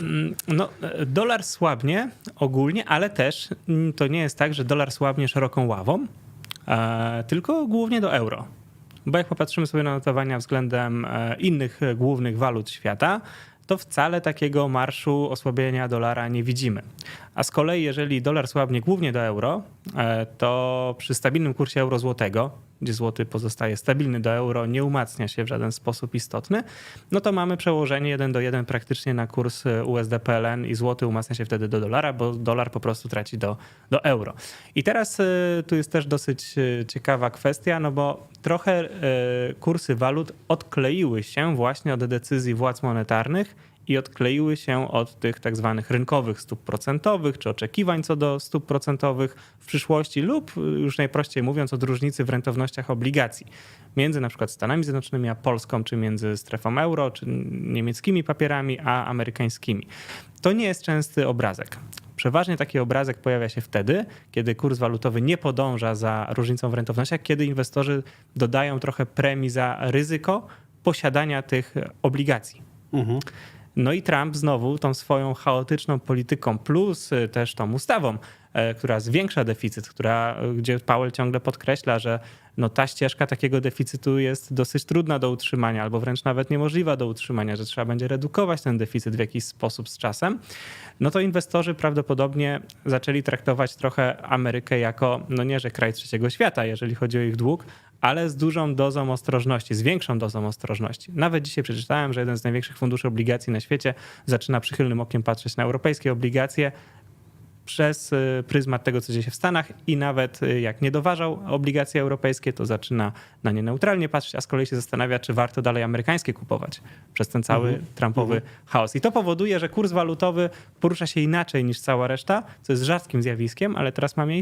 Mm, No, dolar słabnie ogólnie, ale też mm, to nie jest tak, że dolar słabnie szeroką ławą, e, tylko głównie do euro. Bo jak popatrzymy sobie na notowania względem e, innych głównych walut świata, to wcale takiego marszu osłabienia dolara nie widzimy. A z kolei, jeżeli dolar słabnie głównie do euro, to przy stabilnym kursie euro-złotego, gdzie złoty pozostaje stabilny do euro, nie umacnia się w żaden sposób istotny, no to mamy przełożenie 1 do 1 praktycznie na kurs e, USD-PLN i złoty umacnia się wtedy do dolara, bo dolar po prostu traci do, do euro. I teraz e, tu jest też dosyć e, ciekawa kwestia, no bo trochę e, kursy walut odkleiły się właśnie od decyzji władz monetarnych i odkleiły się od tych tak zwanych rynkowych stóp procentowych, czy oczekiwań co do stóp procentowych w przyszłości, lub y, już najprościej mówiąc, od różnicy w rentownościach obligacji między na przykład Stanami Zjednoczonymi a Polską, czy między strefą euro, czy niemieckimi papierami a amerykańskimi. To nie jest częsty obrazek. Przeważnie taki obrazek pojawia się wtedy, kiedy kurs walutowy nie podąża za różnicą w rentownościach, kiedy inwestorzy dodają trochę premii za ryzyko posiadania tych obligacji. No i Trump znowu tą swoją chaotyczną polityką, plus y, też tą ustawą, e, która zwiększa deficyt, która, y, gdzie Powell ciągle podkreśla, że no ta ścieżka takiego deficytu jest dosyć trudna do utrzymania, albo wręcz nawet niemożliwa do utrzymania, że trzeba będzie redukować ten deficyt w jakiś sposób z czasem, no to inwestorzy prawdopodobnie zaczęli traktować trochę Amerykę jako, no nie, że kraj trzeciego świata, jeżeli chodzi o ich dług, ale z dużą dozą ostrożności, z większą dozą ostrożności. Nawet dzisiaj przeczytałem, że jeden z największych funduszy obligacji na świecie zaczyna przychylnym okiem patrzeć na europejskie obligacje przez y, pryzmat tego, co dzieje się w Stanach i nawet y, jak nie doważał obligacje europejskie, to zaczyna na nie neutralnie patrzeć, a z kolei się zastanawia, czy warto dalej amerykańskie kupować przez ten cały Trumpowy chaos. I to powoduje, że kurs walutowy porusza się inaczej niż cała reszta, co jest rzadkim zjawiskiem, ale teraz ma miejsce.